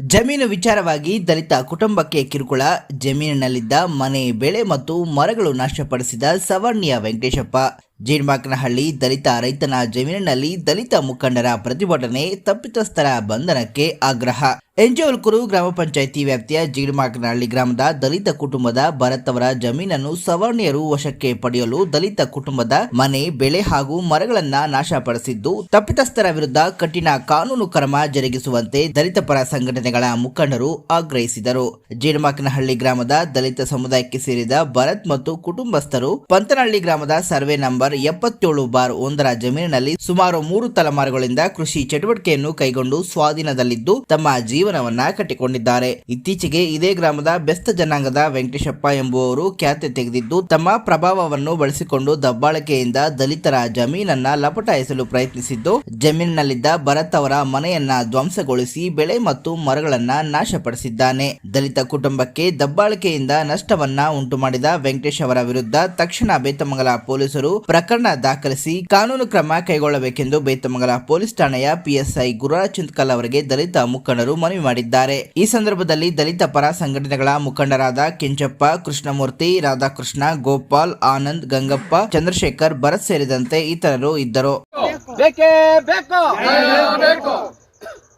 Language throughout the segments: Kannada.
ಜಮೀನು ವಿಚಾರವಾಗಿ ದಲಿತ ಕುಟುಂಬಕ್ಕೆ ಕಿರುಕುಳ ಜಮೀನಿನಲ್ಲಿದ್ದ ಮನೆ ಬೆಳೆ ಮತ್ತು ಮರಗಳು ನಾಶಪಡಿಸಿದ ಸವರ್ಣಿಯ ವೆಂಕಟೇಶಪ್ಪ. ಜೀಡ್ಮಾಕನಹಳ್ಳಿ ದಲಿತ ರೈತನ ಜಮೀನಿನಲ್ಲಿ ದಲಿತ ಮುಖಂಡರ ಪ್ರತಿಭಟನೆ ತಪ್ಪಿತಸ್ಥರ ಬಂಧನಕ್ಕೆ ಆಗ್ರಹ. ಎಂಜೋಲ್ಕುರು ಗ್ರಾಮ ಪಂಚಾಯಿತಿ ವ್ಯಾಪ್ತಿಯ ಜೀಡ್ಮಾಕನಹಳ್ಳಿ ಗ್ರಾಮದ ದಲಿತ ಕುಟುಂಬದ ಭರತ್ ಅವರ ಜಮೀನನ್ನು ಸವರ್ಣಿಯರು ವಶಕ್ಕೆ ಪಡೆಯಲು ದಲಿತ ಕುಟುಂಬದ ಮನೆ, ಬೆಳೆ ಹಾಗೂ ಮರಗಳನ್ನ ನಾಶಪಡಿಸಿದ್ದು, ತಪ್ಪಿತಸ್ಥರ ವಿರುದ್ಧ ಕಠಿಣ ಕಾನೂನು ಕ್ರಮ ಜರುಗಿಸುವಂತೆ ದಲಿತ ಪರ ಸಂಘಟನೆಗಳ ಮುಖಂಡರು ಆಗ್ರಹಿಸಿದರು. ಜೀರ್ಮಾಕನಹಳ್ಳಿ ಗ್ರಾಮದ ದಲಿತ ಸಮುದಾಯಕ್ಕೆ ಸೇರಿದ ಭರತ್ ಮತ್ತು ಕುಟುಂಬಸ್ಥರು ಪಂತನಹಳ್ಳಿ ಗ್ರಾಮದ ಸರ್ವೆ ನಂಬರ್ ಎಪ್ಪತ್ತೇಳು ಬಾರ್ ಒಂದರ ಜಮೀನಿನಲ್ಲಿ ಸುಮಾರು ಮೂರು ತಲೆಮಾರುಗಳಿಂದ ಕೃಷಿ ಚಟುವಟಿಕೆಯನ್ನು ಕೈಗೊಂಡು ಸ್ವಾಧೀನದಲ್ಲಿದ್ದು ತಮ್ಮ ಜೀವನವನ್ನ ಕಟ್ಟಿಕೊಂಡಿದ್ದಾರೆ. ಇತ್ತೀಚೆಗೆ ಇದೇ ಗ್ರಾಮದ ಬೆಸ್ತ ಜನಾಂಗದ ವೆಂಕಟೇಶಪ್ಪ ಎಂಬುವವರು ಖ್ಯಾತೆ ತೆಗೆದಿದ್ದು, ತಮ್ಮ ಪ್ರಭಾವವನ್ನು ಬಳಸಿಕೊಂಡು ದಬ್ಬಾಳಿಕೆಯಿಂದ ದಲಿತರ ಜಮೀನನ್ನ ಲಪಟಾಯಿಸಲು ಪ್ರಯತ್ನಿಸಿದ್ದು, ಜಮೀನಿನಲ್ಲಿದ್ದ ಭರತ್ ಅವರ ಮನೆಯನ್ನ ಧ್ವಂಸಗೊಳಿಸಿ ಬೆಳೆ ಮತ್ತು ಮರಗಳನ್ನ ನಾಶಪಡಿಸಿದ್ದಾನೆ. ದಲಿತ ಕುಟುಂಬಕ್ಕೆ ದಬ್ಬಾಳಿಕೆಯಿಂದ ನಷ್ಟವನ್ನ ಉಂಟು ಮಾಡಿದ ವೆಂಕಟೇಶ್ ಅವರ ವಿರುದ್ಧ ತಕ್ಷಣ ಬೇತಮಂಗಲ ಪೊಲೀಸರು ಪ್ರಕರಣ ದಾಖಲಿಸಿ ಕಾನೂನು ಕ್ರಮ ಕೈಗೊಳ್ಳಬೇಕೆಂದು ಬೇತಮಂಗಲ ಪೊಲೀಸ್ ಠಾಣೆಯ ಪಿಎಸ್ಐ ಗುರುರಾಜ್ ಚಿಂತಕಲ್ ಅವರಿಗೆ ದಲಿತ ಮುಖಂಡರು ಮನವಿ ಮಾಡಿದ್ದಾರೆ. ಈ ಸಂದರ್ಭದಲ್ಲಿ ದಲಿತ ಪರ ಸಂಘಟನೆಗಳ ಮುಖಂಡರಾದ ಕೆಂಚಪ್ಪ, ಕೃಷ್ಣಮೂರ್ತಿ, ರಾಧಾಕೃಷ್ಣ, ಗೋಪಾಲ್, ಆನಂದ್, ಗಂಗಪ್ಪ, ಚಂದ್ರಶೇಖರ್ ಭರತ್ ಸೇರಿದಂತೆ ಇತರರು ಇದ್ದರು.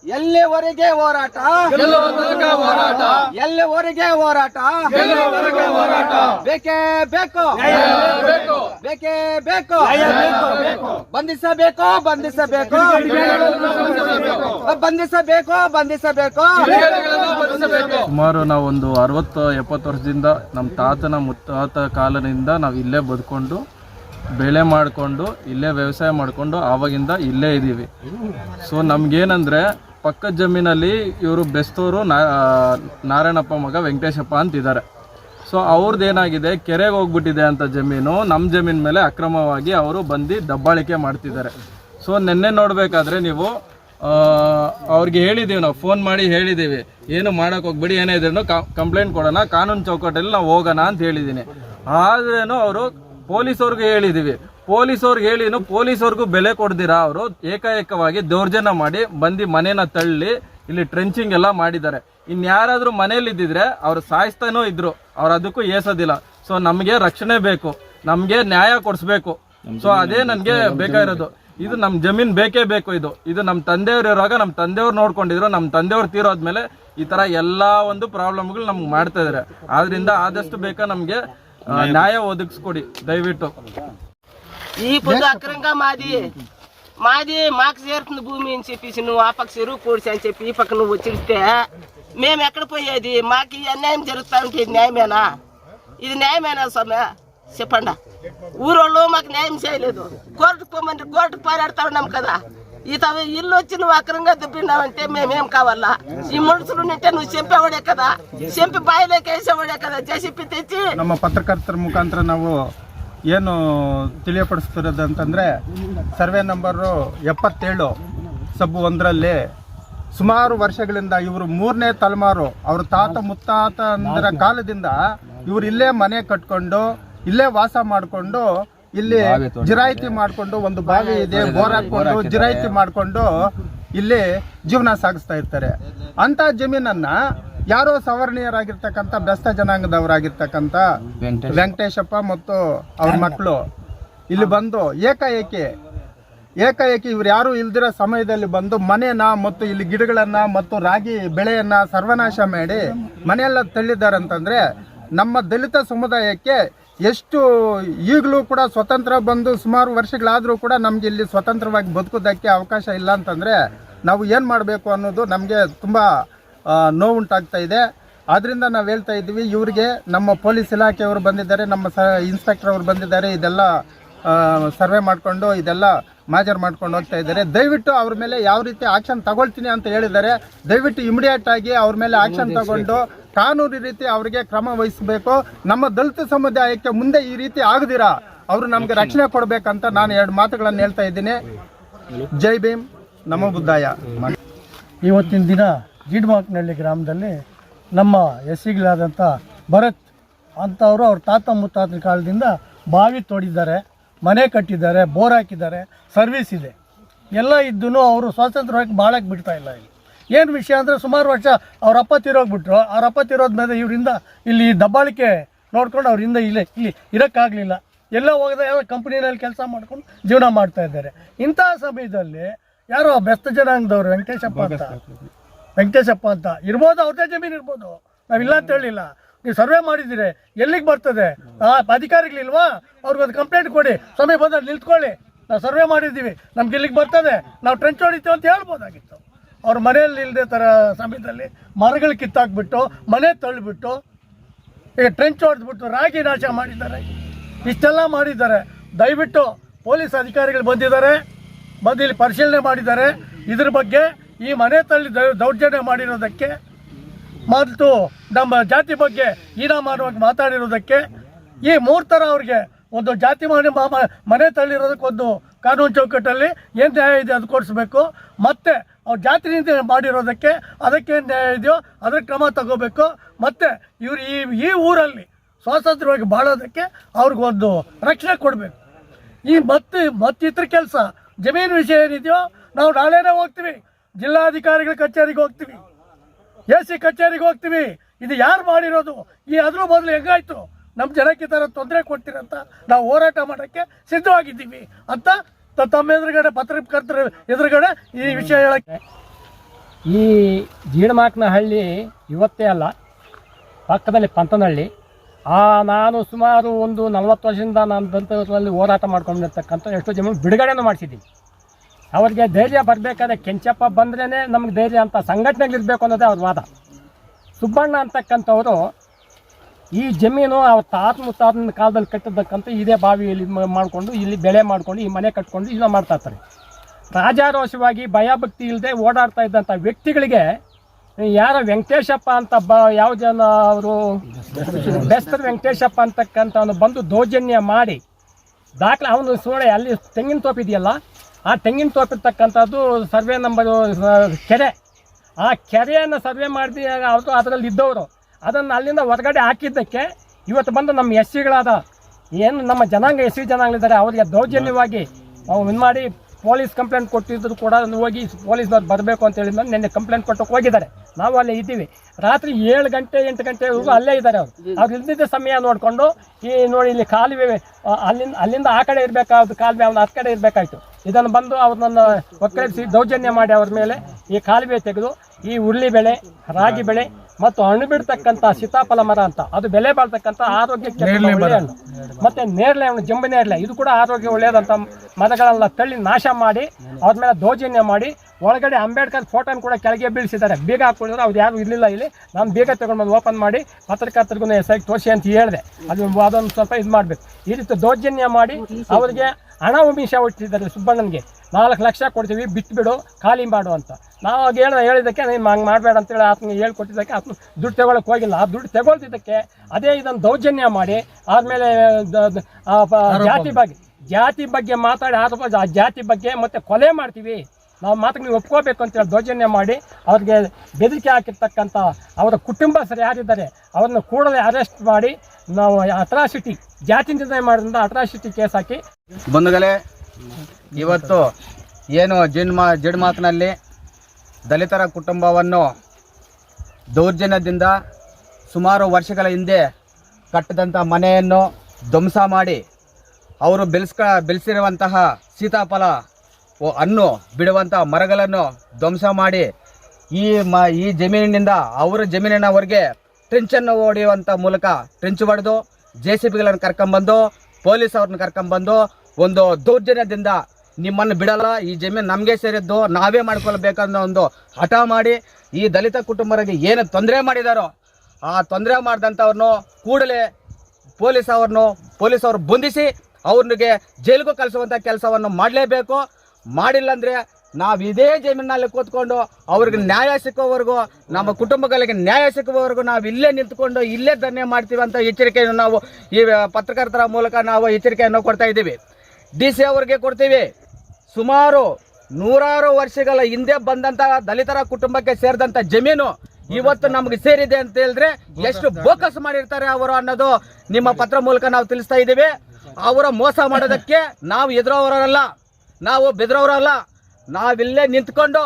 ಎಲ್ಲಿವರೆಗೆ ಹೋರಾಟ? ಹೋರಾಟ? ಎಲ್ಲಿವರೆಗೆ ಹೋರಾಟ? ಹೋರಾಟ? ಬೇಕೇ ಬೇಕು. ಬೇಕೇ. ಬೇಕು ಬಂಧಿಸಬೇಕು ಬಂಧಿಸಬೇಕು. ಬಂಧಿಸಬೇಕು. ಬಂಧಿಸಬೇಕು. ಸುಮಾರು ನಾವು ಒಂದು ಅರವತ್ತು ಎಪ್ಪತ್ತು ವರ್ಷದಿಂದ ನಮ್ಮ ತಾತನ ಮುತ್ತಾತ ಕಾಲದಿಂದ ನಾವು ಇಲ್ಲೇ ಬದುಕೊಂಡು ಬೆಳೆ ಮಾಡಿಕೊಂಡು, ಇಲ್ಲೇ ವ್ಯವಸಾಯ ಮಾಡಿಕೊಂಡು ಆವಾಗಿಂದ ಇಲ್ಲೇ ಇದ್ದೀವಿ ಸೊ ನಮಗೇನಂದರೆ ಪಕ್ಕದ ಜಮೀನಲ್ಲಿ ಇವರು ಬೆಸ್ತೂರು ನಾರಾಯಣಪ್ಪ ಮಗ ವೆಂಕಟೇಶಪ್ಪ ಅಂತಿದ್ದಾರೆ. ಸೊ ಅವ್ರದ್ದು ಏನಾಗಿದೆ ಕೆರೆಗೆ ಹೋಗ್ಬಿಟ್ಟಿದೆ ಅಂತ ಜಮೀನು ನಮ್ಮ ಜಮೀನ್ ಮೇಲೆ ಅಕ್ರಮವಾಗಿ ಅವರು ಬಂದು ದಬ್ಬಾಳಿಕೆ ಮಾಡ್ತಿದ್ದಾರೆ. ಸೊ ನಿನ್ನೆ ನೋಡಬೇಕಾದ್ರೆ ನೀವು ಅವ್ರಿಗೆ ಹೇಳಿದ್ದೀವಿ ನಾವು, ಫೋನ್ ಮಾಡಿ ಹೇಳಿದ್ದೀವಿ ಏನು ಮಾಡೋಕೆ ಹೋಗ್ಬಿಡಿ, ಏನೇ ಇದ್ರೂ ಕಂಪ್ಲೇಂಟ್ ಕೊಡೋಣ, ಕಾನೂನು ಚೌಕಟ್ಟಲ್ಲಿ ನಾವು ಹೋಗೋಣ ಅಂತ ಹೇಳಿದ್ದೀನಿ ಆದ್ರೇನು ಅವರು ಪೊಲೀಸವ್ರಿಗೆ ಹೇಳಿದ್ದೀವಿ ಪೊಲೀಸವ್ರಿಗೆ ಹೇಳಿನು ಪೊಲೀಸವ್ರಿಗೂ ಬೆಲೆ ಕೊಡ್ದಿರಾ ಅವರು? ಏಕಾಏಕವಾಗಿ ದೌರ್ಜನ್ಯ ಮಾಡಿ ಬಂದು ಮನೇನ ತಳ್ಳಿ ಇಲ್ಲಿ ಟ್ರೆಂಚಿಂಗ್ ಎಲ್ಲ ಮಾಡಿದ್ದಾರೆ. ಇನ್ಯಾರಾದರೂ ಮನೇಲಿ ಇದ್ದಿದ್ರೆ ಅವ್ರು ಸಾಯಿಸ್ತಾನೂ ಇದ್ರು. ಅವ್ರು ಅದಕ್ಕೂ ಏಸೋದಿಲ್ಲ. ಸೊ ನಮಗೆ ರಕ್ಷಣೆ ಬೇಕು. ನಮಗೆ ನ್ಯಾಯ ಕೊಡಿಸ್ಬೇಕು. ಸೊ ಅದೇ ನನಗೆ ಬೇಕಾಗಿರೋದು. ಇದು ನಮ್ಮ ಜಮೀನ್ ಬೇಕೇ ಬೇಕು ಇದು. ಇದು ನಮ್ಮ ತಂದೆಯವ್ರು ಇರುವಾಗ ನಮ್ಮ ತಂದೆಯವ್ರು ನೋಡ್ಕೊಂಡಿದ್ರು. ನಮ್ಮ ತಂದೆಯವ್ರು ತೀರೋದ್ಮೇಲೆ ಈ ತರ ಎಲ್ಲಾ ಒಂದು ಪ್ರಾಬ್ಲಮ್ಗಳು ನಮ್ಗೆ ಮಾಡ್ತಾ ಇದ್ದಾರೆ ಆದ್ರಿಂದ ಆದಷ್ಟು ಬೇಕಾ ನಮ್ಗೆ న్యాయం ఒదుకుడి దయవిట్టు. ఈ పొద్దు అక్రంగా మాది. మాది మాకు చేరుతుంది భూమి అని చెప్పేసి నువ్వు ఆ పక్క చెరువు కూడిసి అని చెప్పి ఈ పక్క నువ్వు వచ్చిస్తే మేము ఎక్కడ పోయేది? మాకు ఈ అన్యాయం జరుగుతా ఉంటే ఇది న్యాయమేనా? ఇది న్యాయమేనా స్వామి? చెప్పండి. ఊరోళ్ళు మాకు న్యాయం చేయలేదు. కోర్టు పోమంటే కోర్టు పోరాడుతా ఉన్నాం కదా. ఈ తవ ఇల్లు వచ్చి నువ్వు అక్రంగా దుబ్బినావంటే మేమేం కావాలా ఈ మనుషులు ఉంటే నువ్వు చంపేవాడే కదా చంపి బాయిలోకి వేసేవాడే కదా జసిపి తెచ్చి ನಮ್ಮ ಪತ್ರಕರ್ತರ ಮುಖಾಂತರ ನಾವು ಏನು ತಿಳಿಯಪಡಿಸ್ತಿರೋದು ಅಂತಂದರೆ ಸರ್ವೆ ನಂಬರು ಎಪ್ಪತ್ತೇಳು ಸಬ್ ಒಂದರಲ್ಲಿ ಸುಮಾರು ವರ್ಷಗಳಿಂದ ಇವರು ಮೂರನೇ ತಲೆಮಾರು ಅವ್ರ ತಾತ ಮುತ್ತಾತ ಅಂದ್ರ ಕಾಲದಿಂದ ಇವರು ಇಲ್ಲೇ ಮನೆ ಕಟ್ಕೊಂಡು ಇಲ್ಲೇ ವಾಸ ಮಾಡಿಕೊಂಡು ಇಲ್ಲಿ ಜಿರಾಯಿತಿ ಮಾಡಿಕೊಂಡು ಒಂದು ಬಾವಿ ಇದೆ ಬೋರ್ ಹಾಕೊಂಡು ಜಿರಾಯಿತಿ ಮಾಡಿಕೊಂಡು ಇಲ್ಲಿ ಜೀವನ ಸಾಗಿಸ್ತಾ ಇರ್ತಾರೆ. ಅಂತ ಜಮೀನನ್ನ ಯಾರೋ ಸವರ್ಣೀಯರಾಗಿರ್ತಕ್ಕಂಥ ಭ್ರಷ್ಟ ಜನಾಂಗದವರಾಗಿರ್ತಕ್ಕಂಥ ವೆಂಕಟೇಶಪ್ಪ. ಮತ್ತು ಅವ್ರ ಮಕ್ಕಳು ಇಲ್ಲಿ ಬಂದು ಏಕಾಏಕಿ ಏಕಾಏಕಿ ಇವ್ರು ಯಾರು ಇಲ್ದಿರೋ ಸಮಯದಲ್ಲಿ ಬಂದು ಮನೆಯನ್ನ ಮತ್ತು ಇಲ್ಲಿ ಗಿಡಗಳನ್ನ ಮತ್ತು ರಾಗಿ ಬೆಳೆಯನ್ನ ಸರ್ವನಾಶ ಮಾಡಿ ಮನೆಯೆಲ್ಲ ತಳ್ಳಿದ್ದಾರೆ ಅಂತಂದ್ರೆ ನಮ್ಮ ದಲಿತ ಸಮುದಾಯಕ್ಕೆ ಎಷ್ಟು ಈಗಲೂ ಕೂಡ ಸ್ವತಂತ್ರ ಬಂದು ಸುಮಾರು ವರ್ಷಗಳಾದರೂ ಕೂಡ ನಮಗೆ ಇಲ್ಲಿ ಸ್ವತಂತ್ರವಾಗಿ ಬದುಕೋದಕ್ಕೆ ಅವಕಾಶ ಇಲ್ಲ ಅಂತಂದರೆ ನಾವು ಏನು ಮಾಡಬೇಕು ಅನ್ನೋದು ನಮಗೆ ತುಂಬ ನೋವುಂಟಾಗ್ತಾ ಇದೆ. ಆದ್ದರಿಂದ ನಾವು ಹೇಳ್ತಾ ಇದ್ದೀವಿ ಇವರಿಗೆ ನಮ್ಮ ಪೊಲೀಸ್ ಇಲಾಖೆಯವರು ಬಂದಿದ್ದಾರೆ ನಮ್ಮ ಸ ಇನ್ಸ್ಪೆಕ್ಟರ್ ಅವರು ಬಂದಿದ್ದಾರೆ ಇದೆಲ್ಲ ಸರ್ವೆ ಮಾಡಿಕೊಂಡು ಇದೆಲ್ಲ ಮಾಜರ್ ಮಾಡ್ಕೊಂಡು ಹೋಗ್ತಾ ಇದ್ದಾರೆ. ದಯವಿಟ್ಟು ಅವ್ರ ಮೇಲೆ ಯಾವ ರೀತಿ ಆಕ್ಷನ್ ತಗೊಳ್ತೀನಿ ಅಂತ ಹೇಳಿದ್ದಾರೆ ದಯವಿಟ್ಟು ಇಮಿಡಿಯೇಟ್ ಆಗಿ ಅವ್ರ ಮೇಲೆ ಆಕ್ಷನ್ ತಗೊಂಡು ಕಾನೂನು ರೀತಿ ಅವರಿಗೆ ಕ್ರಮ ವಹಿಸಬೇಕು. ನಮ್ಮ ದಲಿತ ಸಮುದಾಯಕ್ಕೆ ಮುಂದೆ ಈ ರೀತಿ ಆಗದಿರಾ? ಅವರು ನಮಗೆ ರಕ್ಷಣೆ ಕೊಡಬೇಕಂತ ನಾನು ಎರಡು ಮಾತುಗಳನ್ನು ಹೇಳ್ತಾ ಇದ್ದೀನಿ. ಜೈ ಭೀಮ್. ನಮ್ಮ ಬುದ್ಧಾಯ. ಇವತ್ತಿನ ದಿನ ಜಿಡ್ಮಾಕ್ನಹಳ್ಳಿ ಗ್ರಾಮದಲ್ಲಿ ನಮ್ಮ ಎಸ್ಸಿಗಳಾದಂಥ ಭರತ್ ಅಂಥವರು ಅವ್ರ ತಾತ ಮುತ್ತಾತನ ಕಾಲದಿಂದ ಬಾವಿ ತೋಡಿದ್ದಾರೆ ಮನೆ ಕಟ್ಟಿದ್ದಾರೆ ಬೋರ್ ಹಾಕಿದ್ದಾರೆ ಸರ್ವಿಸ್ ಇದೆ. ಎಲ್ಲ ಇದ್ದೂ ಅವರು ಸ್ವಾತಂತ್ರ್ಯವಾಗಿ ಬಾಳಕ್ಕೆ ಬಿಡ್ತಾ ಇಲ್ಲ ಇಲ್ಲಿ. ಏನು ವಿಷಯ ಅಂದರೆ ಸುಮಾರು ವರ್ಷ ಅವ್ರ ಅಪ್ಪ ತೀರೋಗ್ಬಿಟ್ರು. ಅವ್ರ ಅಪ್ಪ ತೀರೋದ್ಮೇಲೆ ಇವರಿಂದ ಇಲ್ಲಿ ದಬ್ಬಾಳಿಕೆ ನೋಡ್ಕೊಂಡು ಅವರಿಂದ ಇಲ್ಲಿ ಇಲ್ಲಿ ಇರೋಕ್ಕಾಗಲಿಲ್ಲ. ಎಲ್ಲ ಹೋಗದೆ ಯಾವ ಕಂಪ್ನಿನಲ್ಲಿ ಕೆಲಸ ಮಾಡ್ಕೊಂಡು ಜೀವನ ಮಾಡ್ತಾ ಇದ್ದಾರೆ. ಇಂತಹ ಸಮಯದಲ್ಲಿ ಯಾರೋ ಬೆಸ್ತ ಜನಾಂಗದವ್ರು ವೆಂಕಟೇಶಪ್ಪ ಅಂತ. ವೆಂಕಟೇಶಪ್ಪ ಅಂತ. ಇರ್ಬೋದು ಅವ್ರದ್ದೇ ಜಮೀನು ಇರ್ಬೋದು. ನಾವಿಲ್ಲ ಅಂತ ಹೇಳಿಲ್ಲ. ನೀವು ಸರ್ವೆ ಮಾಡಿದ್ದೀರಿ. ಎಲ್ಲಿಗೆ ಬರ್ತದೆ? ಆ ಅಧಿಕಾರಿಗಳಿಲ್ವಾ? ಅವ್ರಿಗೊಂದು ಕಂಪ್ಲೇಂಟ್ ಕೊಡಿ. ಸಮಯ ಬಂದಾಗ ನಿಲ್ತ್ಕೊಳ್ಳಿ ನಾವು ಸರ್ವೆ ಮಾಡಿದ್ದೀವಿ. ನಮ್ಗೆ ಇಲ್ಲಿಗೆ ಬರ್ತದೆ. ನಾವು ಟ್ರೆಂಚ್ ಹೊಡಿತೀವಿ ಅಂತ ಹೇಳ್ಬೋದಾಗಿತ್ತು. ಅವ್ರ ಮನೆಯಲ್ಲಿ ಇಲ್ಲದೆ ಥರ ಸಮಯದಲ್ಲಿ ಮರಗಳು ಕಿತ್ತಾಕ್ಬಿಟ್ಟು, ಮನೆ ತಳ್ಳಿಬಿಟ್ಟು, ಈಗ ಟ್ರೆಂಚ್ ಹೊಡೆದ್ಬಿಟ್ಟು ರಾಗಿ ನಾಶ ಮಾಡಿದ್ದಾರೆ. ಇಷ್ಟೆಲ್ಲ ಮಾಡಿದ್ದಾರೆ. ದಯವಿಟ್ಟು ಪೊಲೀಸ್ ಅಧಿಕಾರಿಗಳು ಬಂದಿದ್ದಾರೆ. ಬಂದು ಇಲ್ಲಿ ಪರಿಶೀಲನೆ ಮಾಡಿದ್ದಾರೆ. ಇದ್ರ ಬಗ್ಗೆ ಈ ಮನೆ ತಳ್ಳಿ ದೌರ್ಜನ್ಯ ಮಾಡಿರೋದಕ್ಕೆ, ಮತ್ತು ನಮ್ಮ ಜಾತಿ ಬಗ್ಗೆ ಹೀನಾಮಾನವಾಗಿ ಮಾತಾಡಿರೋದಕ್ಕೆ, ಈ ಮೂರು ಥರ ಅವ್ರಿಗೆ ಒಂದು ಜಾತಿ ಮಾಡಿ ಮಾ- ಮನೆ ತಳ್ಳಿರೋದಕ್ಕೊಂದು ಕಾನೂನು ಚೌಕಟ್ಟಲ್ಲಿ ಏನು ನ್ಯಾಯ ಇದೆ ಅದು ಕೊಡಿಸ್ಬೇಕು. ಮತ್ತು ಅವ್ರು ಜಾತ್ರೆ ನೀತಿ ಮಾಡಿರೋದಕ್ಕೆ ಅದಕ್ಕೆ ಇದೆಯೋ ಅದಕ್ಕೆ ಕ್ರಮ ತಗೋಬೇಕು. ಮತ್ತು ಇವರು ಈ ಈ ಊರಲ್ಲಿ ಸ್ವಾತಂತ್ರ್ಯವಾಗಿ ಬಾಳೋದಕ್ಕೆ ಅವ್ರಿಗೊಂದು ರಕ್ಷಣೆ ಕೊಡಬೇಕು. ಈ ಮತ್ತೆ ಮತ್ತಿತರ ಕೆಲಸ, ಜಮೀನು ವಿಷಯ ಏನಿದೆಯೋ ನಾವು ನಾಳೆನೇ ಹೋಗ್ತೀವಿ. ಜಿಲ್ಲಾಧಿಕಾರಿಗಳ ಕಚೇರಿಗೆ ಹೋಗ್ತೀವಿ. ಎ ಸಿ ಕಚೇರಿಗೆ ಹೋಗ್ತೀವಿ. ಇದು ಯಾರು ಮಾಡಿರೋದು? ಈ ಅದ್ರ ಬದಲು ಹೆಂಗಾಯ್ತು? ನಮ್ಮ ಜನಕ್ಕೆ ಥರ ತೊಂದರೆ ಕೊಡ್ತೀರಂತ ನಾವು ಹೋರಾಟ ಮಾಡೋಕ್ಕೆ ಸಿದ್ಧವಾಗಿದ್ದೀವಿ ಅಂತ ತಮ್ಮ ಎದುರುಗಡೆ ಪತ್ರಕರ್ತರ ಎದುರುಗಡೆ ಈ ವಿಷಯ ಹೇಳಕ್ಕೆ ಈ ಜೀಡಮಾಕನಹಳ್ಳಿ ಇವತ್ತೇ ಅಲ್ಲ, ಪಕ್ಕದಲ್ಲಿ ಪಂತನಹಳ್ಳಿ. ಆ ನಾನು ಸುಮಾರು ಒಂದು ನಲವತ್ತು ವರ್ಷದಿಂದ ನಾನು ದಂತದಲ್ಲಿ ಹೋರಾಟ ಮಾಡ್ಕೊಂಡಿರ್ತಕ್ಕಂಥ ಎಷ್ಟೋ ಜಮೀನು ಬಿಡುಗಡೆನೂ ಮಾಡಿಸಿದ್ದೀನಿ. ಅವರಿಗೆ ಧೈರ್ಯ ಬರಬೇಕಾದ್ರೆ ಕೆಂಚಪ್ಪ ಬಂದ್ರೇ ನಮ್ಗೆ ಧೈರ್ಯ ಅಂತ ಸಂಘಟನೆಗಳಿರಬೇಕು ಅನ್ನೋದೇ ಅವ್ರ ವಾದ. ಸುಬ್ಬಣ್ಣ ಅಂತಕ್ಕಂಥವ್ರು ಈ ಜಮೀನು ಅವ್ರ ತಾತ ಮುತ್ತಾತನ ಕಾಲದಲ್ಲಿ ಕಟ್ಟಿದ್ದಕ್ಕಂತ ಇದೇ ಬಾವಿಯಲ್ಲಿ ಮಾಡಿಕೊಂಡು, ಇಲ್ಲಿ ಬೆಳೆ ಮಾಡಿಕೊಂಡು, ಈ ಮನೆ ಕಟ್ಕೊಂಡು ಇದನ್ನ ಮಾಡ್ತಾ ಇರ್ತಾರೆ. ರಾಜಾರೋಷವಾಗಿ ಭಯಭಕ್ತಿ ಇಲ್ಲದೆ ಓಡಾಡ್ತಾ ಇದ್ದಂಥ ವ್ಯಕ್ತಿಗಳಿಗೆ, ಯಾರ ವೆಂಕಟೇಶಪ್ಪ ಅಂತ ಬ ಯಾವ ಜನ ಅವರು, ಬೆಸ್ತರ್ ವೆಂಕಟೇಶಪ್ಪ ಅಂತಕ್ಕಂಥವನು ಬಂದು ದೌರ್ಜನ್ಯ ಮಾಡಿ, ದಾಖಲೆ ಅವನು ಸೋಳೆ ಅಲ್ಲಿ ತೆಂಗಿನ ತೋಪಿದೆಯಲ್ಲ ಆ ತೆಂಗಿನ ತೋಪಿರ್ತಕ್ಕಂಥದ್ದು ಸರ್ವೆ ನಂಬರು ಕೆರೆ. ಆ ಕೆರೆಯನ್ನು ಸರ್ವೆ ಮಾಡಿದಾಗ ಅವರು ಅದರಲ್ಲಿ ಇದ್ದವರು. ಅದನ್ನು ಅಲ್ಲಿಂದ ಹೊರಗಡೆ ಹಾಕಿದ್ದಕ್ಕೆ ಇವತ್ತು ಬಂದು ನಮ್ಮ ಎಸ್ ಸಿಗಳಾದ ಏನು ನಮ್ಮ ಜನಾಂಗ ಎಸ್ ಸಿ ಜನಾಂಗಲಿದ್ದಾರೆ ಅವರಿಗೆ ದೌರ್ಜನ್ಯವಾಗಿ ವಿನ್ ಮಾಡಿ ಪೊಲೀಸ್ ಕಂಪ್ಲೇಂಟ್ ಕೊಟ್ಟಿದ್ರು ಕೂಡ ಹೋಗಿ ಪೊಲೀಸ್ನವ್ರು ಬರಬೇಕು ಅಂತ ಹೇಳಿದ್ಮೇಲೆ ನಿನ್ನೆ ಕಂಪ್ಲೇಂಟ್ ಕೊಟ್ಟಕ್ಕೆ ಹೋಗಿದ್ದಾರೆ. ನಾವು ಅಲ್ಲೇ ಇದ್ದೀವಿ. ರಾತ್ರಿ ಏಳು ಗಂಟೆ, ಎಂಟು ಗಂಟೆವರೆಗೂ ಅಲ್ಲೇ ಇದ್ದಾರೆ ಅವರು. ಅವ್ರು ಇಲ್ದಿದ್ದ ಸಮಯ ನೋಡಿಕೊಂಡು ಈ ನೋಡಿ ಇಲ್ಲಿ ಕಾಲುವೆ ಅಲ್ಲಿಂದ ಅಲ್ಲಿಂದ ಆ ಕಡೆ ಇರಬೇಕಾದ ಕಾಲುವೆ, ಅವನ ಆ ಕಡೆ ಇರಬೇಕಾಯ್ತು. ಇದನ್ನು ಬಂದು ಅವ್ರನ್ನ ಒಕ್ಕರಿಸಿ ದೌರ್ಜನ್ಯ ಮಾಡಿ ಅವ್ರ ಮೇಲೆ ಈ ಕಾಲುವೆ ತೆಗೆದು ಈ ಉರುಳಿ ಬೆಳೆ, ರಾಗಿ ಬೆಳೆ ಮತ್ತು ಹಣ್ಣು ಬಿಡ್ತಕ್ಕಂಥ ಸೀತಾಫಲ ಮರ ಅಂತ. ಅದು ಬೆಲೆ ಬಾಳ್ತಕ್ಕಂಥ ಆರೋಗ್ಯಕ್ಕೆ ಒಳ್ಳೆಯ ಹಣ್ಣು. ಮತ್ತೆ ನೇರಳೆ ಹಣ್ಣು ಜಂಬು ನೇರಳೆ ಇದು ಕೂಡ ಆರೋಗ್ಯ ಒಳ್ಳೆಯದಂತ ಮರಗಳೆಲ್ಲ ತಳ್ಳಿ ನಾಶ ಮಾಡಿ ಅವ್ರ ಮೇಲೆ ದೌರ್ಜನ್ಯ ಮಾಡಿ ಒಳಗಡೆ ಅಂಬೇಡ್ಕರ್ ಫೋಟೋನ ಕೂಡ ಕೆಳಗೆ ಬೀಳಿಸಿದ್ದಾರೆ. ಬೀಗ ಹಾಕೊಂಡಿದ್ರು ಅವ್ರು ಯಾರು ಇರಲಿಲ್ಲ ಇಲ್ಲಿ. ನಾನು ಬೀಗ ತಗೊಂಡು ಬಂದು ಓಪನ್ ಮಾಡಿ ಪತ್ರಕರ್ತರಿಗೂ ತೋಷಿ ತೋರಿಸಿ ಅಂತ ಹೇಳಿದೆ. ಅದು ಅದೊಂದು ಸ್ವಲ್ಪ ಇದು ಮಾಡಬೇಕು. ಈ ರೀತಿ ದೌರ್ಜನ್ಯ ಮಾಡಿ ಅವರಿಗೆ ಹಣ ಉಮಿಷ ಹುಟ್ಟಿದ್ದಾರೆ ಸುಬ್ಬಣ್ಣನಿಗೆ. ನಾಲ್ಕು ಲಕ್ಷ ಕೊಡ್ತೀವಿ ಬಿಟ್ಬಿಡು ಖಾಲಿ ಮಾಡು ಅಂತ. ನಾವು ಆಗ ಹೇಳ ಹೇಳಿದ್ದಕ್ಕೆ ನೀನು ಹಂಗೆ ಮಾಡಬೇಡ ಅಂತೇಳಿ ಆತನಿಗೆ ಹೇಳ್ಕೊಟ್ಟಿದ್ದಕ್ಕೆ ಆತನು ದುಡ್ಡು ತಗೊಳಕ್ಕೆ ಹೋಗಿಲ್ಲ. ಆ ದುಡ್ಡು ತಗೊಳ್ತಿದ್ದಕ್ಕೆ ಅದೇ ಇದನ್ನು ದೌರ್ಜನ್ಯ ಮಾಡಿ ಆದಮೇಲೆ ಜಾತಿ ಬಗ್ಗೆ ಜಾತಿ ಬಗ್ಗೆ ಮಾತಾಡಿ ಆದ ಆ ಜಾತಿ ಬಗ್ಗೆ ಮತ್ತೆ ಕೊಲೆ ಮಾಡ್ತೀವಿ. ನಾವು ಮಾತಿಗೆ ನೀವು ಒಪ್ಕೋಬೇಕು ಅಂತೇಳಿ ದೌರ್ಜನ್ಯ ಮಾಡಿ ಅವ್ರಿಗೆ ಬೆದರಿಕೆ ಹಾಕಿರ್ತಕ್ಕಂಥ ಅವರ ಕುಟುಂಬಸ್ಥರು ಯಾರಿದ್ದಾರೆ, ಅವ್ರನ್ನ ಕೂಡಲೇ ಅರೆಸ್ಟ್ ಮಾಡಿ ನಾವು ಅಟ್ರಾಸಿಟಿ ಜಾತಿ ನಿರ್ಣಯ ಮಾಡಿದ್ರಿಂದ ಅಟ್ರಾಸಿಟಿ ಕೇಸ್ ಹಾಕಿ. ಬಂಧುಗಳೇ, ಇವತ್ತು ಏನು ಜಿಡ್ಮಾ ಜಿಡ್ಮಾತ್ನಲ್ಲಿ ದಲಿತರ ಕುಟುಂಬವನ್ನು ದೌರ್ಜನ್ಯದಿಂದ ಸುಮಾರು ವರ್ಷಗಳ ಹಿಂದೆ ಕಟ್ಟಿದಂಥ ಮನೆಯನ್ನು ಧ್ವಂಸ ಮಾಡಿ ಅವರು ಬೆಳೆಸ್ಕ ಬೆಳೆಸಿರುವಂತಹ ಸೀತಾಫಲ ಹಣ್ಣು ಬಿಡುವಂಥ ಮರಗಳನ್ನು ಧ್ವಂಸ ಮಾಡಿ ಈ ಮ, ಈ ಜಮೀನಿನಿಂದ ಅವರ ಜಮೀನಿನವರೆಗೆ ಟ್ರೆಂಚನ್ನು ಹೊಡೆಯುವಂಥ ಮೂಲಕ ಟ್ರೆಂಚ್ ಹೊಡೆದು ಜೆ ಸಿ ಬಿಗಳನ್ನು ಕರ್ಕೊಂಬಂದು ಪೊಲೀಸ್ ಅವ್ರನ್ನ ಕರ್ಕೊಂಬಂದು ಒಂದು ದೌರ್ಜನ್ಯದಿಂದ ನಿಮ್ಮನ್ನು ಬಿಡಲ್ಲ. ಈ ಜಮೀನು ನಮಗೆ ಸೇರಿದ್ದು, ನಾವೇ ಮಾಡ್ಕೊಳ್ಬೇಕನ್ನೋ ಒಂದು ಹಠ ಮಾಡಿ ಈ ದಲಿತ ಕುಟುಂಬರಿಗೆ ಏನು ತೊಂದರೆ ಮಾಡಿದಾರೋ, ಆ ತೊಂದರೆ ಮಾಡಿದಂಥವ್ರನ್ನು ಕೂಡಲೇ ಪೊಲೀಸ್ ಅವ್ರನ್ನು ಪೊಲೀಸ್ ಅವರು ಬಂಧಿಸಿ ಅವ್ರಿಗೆ ಜೈಲಿಗೂ ಕಲಿಸುವಂಥ ಕೆಲಸವನ್ನು ಮಾಡಲೇಬೇಕು. ಮಾಡಿಲ್ಲ ಅಂದರೆ ನಾವು ಇದೇ ಜಮೀನಲ್ಲಿ ಕೂತ್ಕೊಂಡು ಅವ್ರಿಗೆ ನ್ಯಾಯ ಸಿಕ್ಕೋವರೆಗೂ ನಮ್ಮ ಕುಟುಂಬಗಳಿಗೆ ನ್ಯಾಯ ಸಿಕ್ಕುವವರೆಗೂ ನಾವು ಇಲ್ಲೇ ನಿಂತ್ಕೊಂಡು ಇಲ್ಲೇ ಧನ್ಯ ಮಾಡ್ತೀವಿ ಅಂತ ಎಚ್ಚರಿಕೆಯನ್ನು ನಾವು ಈ ಪತ್ರಕರ್ತರ ಮೂಲಕ ನಾವು ಎಚ್ಚರಿಕೆಯನ್ನು ಕೊಡ್ತಾ ಇದ್ದೀವಿ. ಡಿ ಸಿ ಅವರಿಗೆ ಕೊಡ್ತೀವಿ. ಸುಮಾರು ನೂರಾರು ವರ್ಷಗಳ ಹಿಂದೆ ಬಂದಂತ ದಲಿತರ ಕುಟುಂಬಕ್ಕೆ ಸೇರಿದಂತ ಜಮೀನು ಇವತ್ತು ನಮ್ಗೆ ಸೇರಿದೆ ಅಂತ ಹೇಳಿದ್ರೆ ಎಷ್ಟು ಬೋಕಸ್ ಮಾಡಿರ್ತಾರೆ ಅವರು ಅನ್ನೋದು ನಿಮ್ಮ ಪತ್ರ ಮೂಲಕ ನಾವು ತಿಳಿಸ್ತಾ ಇದ್ದೀವಿ. ಅವರ ಮೋಸ ಮಾಡೋದಕ್ಕೆ ನಾವು ಎದುರವರಲ್ಲ ನಾವು ಬೆದರವರಲ್ಲ ನಾವಿಲ್ಲೇ ನಿಂತ್ಕೊಂಡು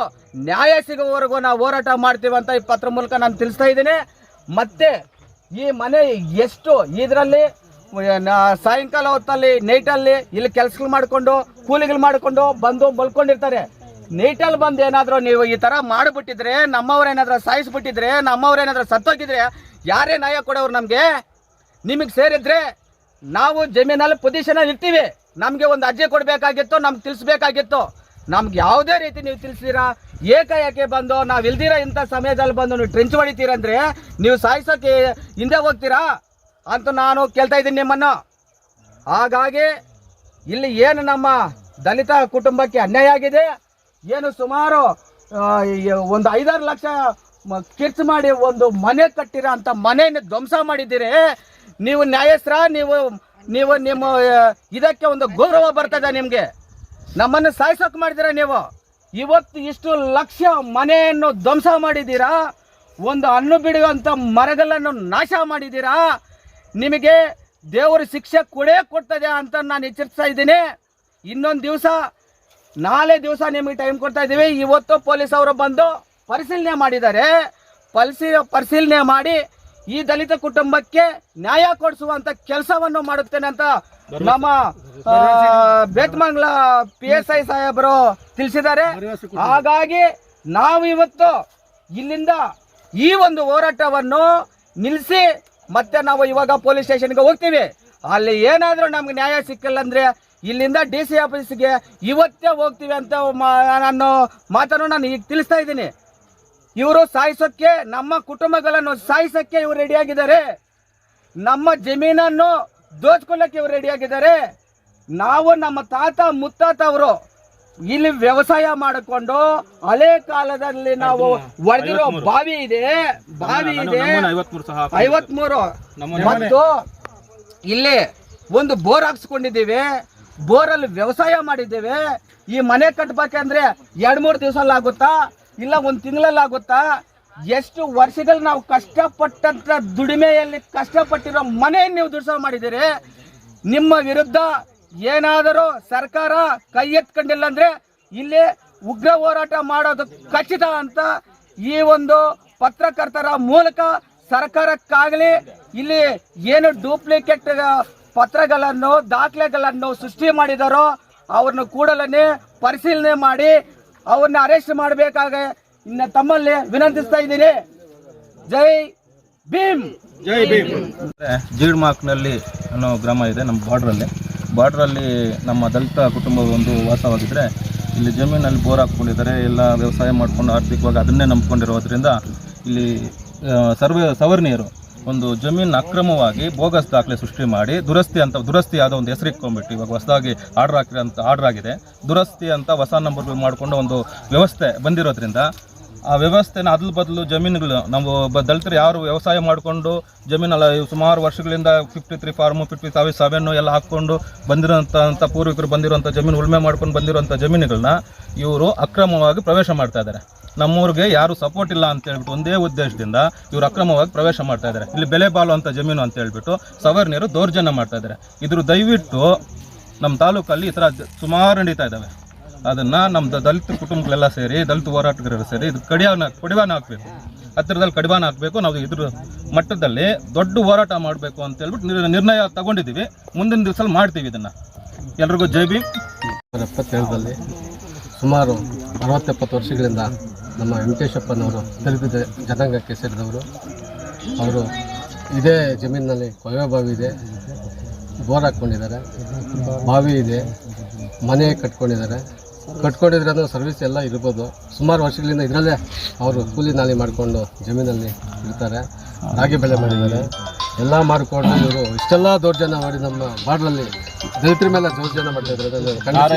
ನ್ಯಾಯ ಸಿಗುವವರೆಗೂ ನಾವು ಹೋರಾಟ ಮಾಡ್ತೀವಿ ಅಂತ ಈ ಪತ್ರ ಮೂಲಕ ನಾನು ತಿಳಿಸ್ತಾ ಇದ್ದೀನಿ. ಮತ್ತೆ ಈ ಮನೆ ಎಷ್ಟು ಇದರಲ್ಲಿ ಸಾಯಂಕಾಲ ಹೊತ್ತಲ್ಲಿ ನೈಟಲ್ಲಿ ಇಲ್ಲಿ ಕೆಲಸಗಳು ಮಾಡಿಕೊಂಡು, ಕೂಲಿಗಳು ಮಾಡಿಕೊಂಡು ಬಂದು ಮಲ್ಕೊಂಡಿರ್ತಾರೆ. ನೈಟಲ್ಲಿ ಬಂದು ಏನಾದರೂ ನೀವು ಈ ಥರ ಮಾಡಿಬಿಟ್ಟಿದ್ರೆ ನಮ್ಮವ್ರೇನಾದರೂ ಸಾಯಿಸ್ಬಿಟ್ಟಿದ್ರೆ ನಮ್ಮವ್ರೇನಾದ್ರೂ ಸತ್ತೋಗಿದ್ರೆ ಯಾರೇ ನ್ಯಾಯ ಕೊಡೋರು ನಮಗೆ? ನಿಮಗೆ ಸೇರಿದ್ರೆ ನಾವು ಜಮೀನಲ್ಲಿ ಪೊಸಿಷನಲ್ಲಿ ಇರ್ತೀವಿ. ನಮಗೆ ಒಂದು ಅರ್ಜಿ ಕೊಡಬೇಕಾಗಿತ್ತು, ನಮ್ಗೆ ತಿಳಿಸ್ಬೇಕಾಗಿತ್ತು. ನಮ್ಗೆ ಯಾವುದೇ ರೀತಿ ನೀವು ತಿಳಿಸಿದೀರಾ ಏಕಾಏಕೆ ಬಂದು, ನಾವು ಇಲ್ದಿರೋ ಇಂಥ ಸಮಯದಲ್ಲಿ ಬಂದು ನೀವು ಟ್ರೆಂಚ್ ಹೊಡಿತೀರಂದ್ರೆ ನೀವು ಸಾಯಿಸೋಕೆ ಹಿಂದೆ ಹೋಗ್ತೀರಾ ಅಂತ ನಾನು ಕೇಳ್ತಾ ಇದ್ದೀನಿ ನಿಮ್ಮನ್ನು. ಹಾಗಾಗಿ ಇಲ್ಲಿ ಏನು ನಮ್ಮ ದಲಿತ ಕುಟುಂಬಕ್ಕೆ ಅನ್ಯಾಯ ಆಗಿದೆ? ಏನು ಸುಮಾರು ಒಂದು ಐದಾರು ಲಕ್ಷ ಖರ್ಚು ಮಾಡಿ ಒಂದು ಮನೆ ಕಟ್ಟಿರೋ ಅಂಥ ಮನೆಯನ್ನು ಧ್ವಂಸ ಮಾಡಿದ್ದೀರಿ. ನೀವು ನ್ಯಾಯಸ್ಥರ, ನೀವು ನೀವು ನಿಮ್ಮ ಇದಕ್ಕೆ ಒಂದು ಗೌರವ ಬರ್ತದೆ ನಿಮಗೆ. ನಮ್ಮನ್ನು ಸಾಯಿಸೋಕೆ ಮಾಡಿದಿರ ನೀವು? ಇವತ್ತು ಇಷ್ಟು ಲಕ್ಷ ಮನೆಯನ್ನು ಧ್ವಂಸ ಮಾಡಿದ್ದೀರಾ? ಒಂದು ಹಣ್ಣು ಬಿಡುವಂಥ ಮರಗಳನ್ನು ನಾಶ ಮಾಡಿದ್ದೀರಾ? ನಿಮಗೆ ದೇವರ ಶಿಕ್ಷೆ ಕೊಡೇ ಕೊಡ್ತದೆ ಅಂತ ನಾನು ಎಚ್ಚರಿಸ್ತಾ ಇದ್ದೀನಿ. ಇನ್ನೊಂದು ದಿವಸ, ನಾಳೆ ದಿವಸ ನಿಮಗೆ ಟೈಮ್ ಕೊಡ್ತಾ ಇದ್ದೀವಿ. ಇವತ್ತು ಪೊಲೀಸ್ ಅವರು ಬಂದು ಪರಿಶೀಲನೆ ಮಾಡಿದ್ದಾರೆ. ಪರಿಶೀ, ಪರಿಶೀಲನೆ ಮಾಡಿ ಈ ದಲಿತ ಕುಟುಂಬಕ್ಕೆ ನ್ಯಾಯ ಕೊಡಿಸುವಂತ ಕೆಲಸವನ್ನು ಮಾಡುತ್ತೇನೆ ಅಂತ ನಮ್ಮ ಬೇತ್ಮಂಗ್ಲ ಪಿ ಎಸ್ ಐ ಸಾಹೇಬರು ತಿಳಿಸಿದ್ದಾರೆ. ಹಾಗಾಗಿ ನಾವು ಇವತ್ತು ಇಲ್ಲಿಂದ ಈ ಒಂದು ಹೋರಾಟವನ್ನು ನಿಲ್ಲಿಸಿ ಮತ್ತೆ ನಾವು ಇವಾಗ ಪೊಲೀಸ್ ಸ್ಟೇಷನ್ಗೆ ಹೋಗ್ತೀವಿ. ಅಲ್ಲಿ ಏನಾದರೂ ನಮ್ಗೆ ನ್ಯಾಯ ಸಿಕ್ಕಿಲ್ಲ ಅಂದ್ರೆ ಇಲ್ಲಿಂದ ಡಿ ಸಿ ಆಫೀಸ್ಗೆ ಇವತ್ತೇ ಹೋಗ್ತೀವಿ ಅಂತ ನಾನು ಮಾತನ್ನು ನಾನು ಈಗ ತಿಳಿಸ್ತಾ ಇದ್ದೀನಿ. ಇವರು ಸಾಯಿಸೋಕ್ಕೆ ನಮ್ಮ ಕುಟುಂಬಗಳನ್ನು ಸಾಯಿಸೋಕ್ಕೆ ಇವರು ರೆಡಿಯಾಗಿದ್ದಾರೆ. ನಮ್ಮ ಜಮೀನನ್ನು ದೋಚ್ಕೊಳ್ಳೋಕೆ ಇವರು ರೆಡಿಯಾಗಿದ್ದಾರೆ. ನಾವು ನಮ್ಮ ತಾತ ಮುತ್ತಾತ ಅವರು ಇಲ್ಲಿ ವ್ಯವಸಾಯ ಮಾಡಿಕೊಂಡು ಹಳೆ ಕಾಲದಲ್ಲಿ ನಾವು ಒಡೆದಿರೋ ಬಾವಿ ಇದೆ ಬಾವಿ ಇದೆ. ಐವತ್ಮೂರು ಮತ್ತು ಇಲ್ಲಿ ಒಂದು ಬೋರ್ ಹಾಕ್ಸ್ಕೊಂಡಿದ್ದೀವಿ. ಬೋರಲ್ಲಿ ವ್ಯವಸಾಯ ಮಾಡಿದ್ದೇವೆ. ಈ ಮನೆ ಕಟ್ಟಬೇಕಂದ್ರೆ ಎರಡು ಮೂರು ದಿವಸಲ್ಲಿ ಆಗುತ್ತಾ ಇಲ್ಲ, ಒಂದು ತಿಂಗಳಲ್ಲಿ ಆಗುತ್ತಾ ಎಷ್ಟು ವರ್ಷದಲ್ಲಿ ನಾವು ಕಷ್ಟಪಟ್ಟಂತ ದುಡಿಮೆಯಲ್ಲಿ ಕಷ್ಟಪಟ್ಟಿರೋ ಮನೆಯನ್ನು ನೀವು ದುರ್ಸ ಮಾಡಿದ್ದೀರಿ? ನಿಮ್ಮ ವಿರುದ್ಧ ಏನಾದರೂ ಸರ್ಕಾರ ಕೈ ಎತ್ಕೊಂಡಿಲ್ಲ ಅಂದ್ರೆ ಇಲ್ಲಿ ಉಗ್ರ ಹೋರಾಟ ಮಾಡೋದು ಖಚಿತ ಅಂತ ಈ ಒಂದು ಪತ್ರಕರ್ತರ ಮೂಲಕ ಸರ್ಕಾರಕ್ಕಾಗಲಿ ಇಲ್ಲಿ ಏನು ಡೂಪ್ಲಿಕೇಟ್ ಪತ್ರಗಳನ್ನು, ದಾಖಲೆಗಳನ್ನು ಸೃಷ್ಟಿ ಮಾಡಿದಾರೋ ಅವ್ರನ್ನ ಕೂಡಲೇ ಪರಿಶೀಲನೆ ಮಾಡಿ ಅವ್ರನ್ನ ಅರೆಸ್ಟ್ ಮಾಡಬೇಕಾಗ ಇನ್ನ ತಮ್ಮಲ್ಲಿ ವಿನಂತಿಸ್ತಾ ಇದ್ದೀನಿ. ಜೈ ಭೀಮ್. ಜೈ ಭೀಮ್. ಜೀಡ್ಮಾಕ್ನಲ್ಲಿ ಅನ್ನೋ ಗ್ರಾಮ ಇದೆ ನಮ್ಮ ಬಾರ್ಡ್ರಲ್ಲಿ. ಬಾರ್ಡ್ರಲ್ಲಿ ನಮ್ಮ ದಲಿತ ಕುಟುಂಬ ಒಂದು ವಾಸವಾಗಿದ್ದರೆ ಇಲ್ಲಿ ಜಮೀನಲ್ಲಿ ಬೋರ್ ಹಾಕ್ಕೊಂಡಿದ್ದಾರೆ ಎಲ್ಲ ವ್ಯವಸಾಯ ಮಾಡಿಕೊಂಡು ಆರ್ಥಿಕವಾಗಿ ಅದನ್ನೇ ನಂಬ್ಕೊಂಡಿರೋದ್ರಿಂದ ಇಲ್ಲಿ ಸರ್ವೇ ಸರ್ವೆ ಸವರ್ಣೀಯರು ಒಂದು ಜಮೀನು ಅಕ್ರಮವಾಗಿ ಬೋಗಸ್ ದಾಖಲೆ ಸೃಷ್ಟಿ ಮಾಡಿ ದುರಸ್ತಿ ಅಂತ, ದುರಸ್ತಿ ಆದ ಒಂದು ಹೆಸರು ಇಟ್ಕೊಂಡ್ಬಿಟ್ಟು ಇವಾಗ ಹೊಸದಾಗಿ ಆರ್ಡರ್ ಅಂತ, ಆರ್ಡರ್ ಆಗಿದೆ. ದುರಸ್ತಿ ಅಂತ ಹೊಸ ನಂಬರ್ಗಳು ಮಾಡಿಕೊಂಡು ಒಂದು ವ್ಯವಸ್ಥೆ ಬಂದಿರೋದ್ರಿಂದ ಆ ವ್ಯವಸ್ಥೆನ ಅದಲು ಬದಲು ಜಮೀನುಗಳು, ನಾವು ಬ ದಲಿತರು ಯಾರು ವ್ಯವಸಾಯ ಮಾಡಿಕೊಂಡು ಜಮೀನಲ್ಲ ಸುಮಾರು ವರ್ಷಗಳಿಂದ ಫಿಫ್ಟಿ ತ್ರೀ ಫಾರ್ಮು ಫಿಫ್ಟಿ ಸೆವೆ ಸೆವೆನ್ನು ಎಲ್ಲ ಹಾಕ್ಕೊಂಡು ಬಂದಿರೋಂಥ ಪೂರ್ವಿಕರು ಬಂದಿರೋಂಥ ಜಮೀನು ಉಳುಮೆ ಮಾಡ್ಕೊಂಡು ಬಂದಿರೋಂಥ ಜಮೀನುಗಳನ್ನ ಇವರು ಅಕ್ರಮವಾಗಿ ಪ್ರವೇಶ ಮಾಡ್ತಾ ಇದ್ದಾರೆ. ನಮ್ಮೂರಿಗೆ ಯಾರು ಸಪೋರ್ಟ್ ಇಲ್ಲ ಅಂತ ಹೇಳ್ಬಿಟ್ಟು ಒಂದೇ ಉದ್ದೇಶದಿಂದ ಇವರು ಅಕ್ರಮವಾಗಿ ಪ್ರವೇಶ ಮಾಡ್ತಾ ಇದ್ದಾರೆ ಇಲ್ಲಿ ಬೆಲೆ ಅಂತ ಜಮೀನು ಅಂತ ಹೇಳ್ಬಿಟ್ಟು ಸವರ್ಣಿಯರು ದೌರ್ಜನ್ಯ ಮಾಡ್ತಾ ಇದ್ದಾರೆ ಇದ್ರ ದಯವಿಟ್ಟು ನಮ್ಮ ತಾಲೂಕಲ್ಲಿ ಈ ಥರ ಸುಮಾರು ನಡೀತಾ ಇದ್ದಾವೆ ಅದನ್ನ ನಮ್ಮ ದಲಿತ ಕುಟುಂಬಗಳೆಲ್ಲ ಸೇರಿ, ದಲಿತ ಹೋರಾಟಗಾರರು ಸೇರಿ ಇದು ಕಡಿವಾನ ಕಡಿವಾಣ ಹಾಕಬೇಕು. ಹತ್ತಿರದಲ್ಲಿ ಕಡಿವಾಣ ಹಾಕಬೇಕು. ನಾವು ಇದ್ರ ಮಟ್ಟದಲ್ಲಿ ದೊಡ್ಡ ಹೋರಾಟ ಮಾಡಬೇಕು ಅಂತ ಹೇಳ್ಬಿಟ್ಟು ನಿರ್ಣಯ ತಗೊಂಡಿದ್ದೀವಿ. ಮುಂದಿನ ದಿವಸ ಮಾಡ್ತೀವಿ ಇದನ್ನ. ಎಲ್ರಿಗೂ ಜೈ ಬಿ ಎಪ್ಪತ್ತೇಳರಲ್ಲಿ ಸುಮಾರು ಅರವತ್ತೆಪ್ಪತ್ತು ವರ್ಷಗಳಿಂದ ನಮ್ಮ ವೆಂಕಟೇಶಪ್ಪನವರು ದಲಿತ ಜನಾಂಗಕ್ಕೆ ಸೇರಿದವರು. ಅವರು ಇದೇ ಜಮೀನಿನಲ್ಲಿ ಕೊಳವೆ ಬಾವಿ ಇದೆ. ಬೋರ್ ಹಾಕ್ಕೊಂಡಿದ್ದಾರೆ. ಬಾವಿ ಇದೆ. ಮನೆ ಕಟ್ಕೊಂಡಿದ್ದಾರೆ. ಕಟ್ಕೊಂಡಿದ್ರೆ ಅದು ಸರ್ವಿಸ್ ಎಲ್ಲ ಇರ್ಬೋದು. ಸುಮಾರು ವರ್ಷಗಳಿಂದ ಇದರಲ್ಲೇ ಅವರು ಕೂಲಿ ನಾಲಿ ಮಾಡಿಕೊಂಡು ಜಮೀನಲ್ಲಿ ಇರ್ತಾರೆ. ರಾಗಿ ಬೆಳೆ ಮಾಡಿದ್ದಾರೆ. ಎಲ್ಲ ಮಾಡಿಕೊಂಡು ಇವರು. ಇಷ್ಟೆಲ್ಲ ದೌರ್ಜನ್ಯ ಮಾಡಿ ನಮ್ಮ ಬಾರ್ಡ್ರಲ್ಲಿ ದಲಿತರ ಮೇಲೆ ದೌರ್ಜನ್ಯ ಮಾಡ್ತಾ ಇದ್ದಾರೆ. ಅದನ್ನು ಖಂಡಿಸಿ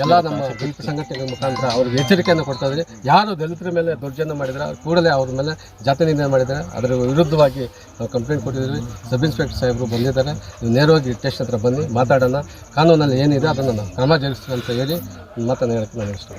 ಎಲ್ಲ- ನಮ್ಮ ದಲಿತ ಸಂಘಟನೆಗಳ ಮುಖಾಂತರ ಅವ್ರಿಗೆ ಎಚ್ಚರಿಕೆಯನ್ನು ಕೊಡ್ತಾ ಇದ್ರೆ ಯಾರು ದಲಿತರ ಮೇಲೆ ದೌರ್ಜನ್ಯ ಮಾಡಿದ್ರೆ ಕೂಡಲೇ ಅವ್ರ ಮೇಲೆ ಜಾತಿ ನಿರ್ಣಯ ಮಾಡಿದ್ದಾರೆ. ಅದರ ವಿರುದ್ಧವಾಗಿ ನಾವು ಕಂಪ್ಲೇಂಟ್ ಕೊಟ್ಟಿದ್ದೀವಿ. ಸಬ್ ಇನ್ಸ್ಪೆಕ್ಟರ್ ಸಾಹೇಬರು ಬಂದಿದ್ದಾರೆ. ನೇರವಾಗಿ ಟೆಸ್ಟ್ ಹತ್ರ ಬನ್ನಿ ಮಾತಾಡೋಣ. ಕಾನೂನಲ್ಲಿ ಏನಿದೆ ಅದನ್ನು ನಾವು ಕ್ರಮ ಜರುಗಿಸ್ತೀವಿ ಅಂತ ಹೇಳಿ ಮಾತನ್ನು ಹೇಳಕ್ಕೆ ನಾನು ಇಷ್ಟ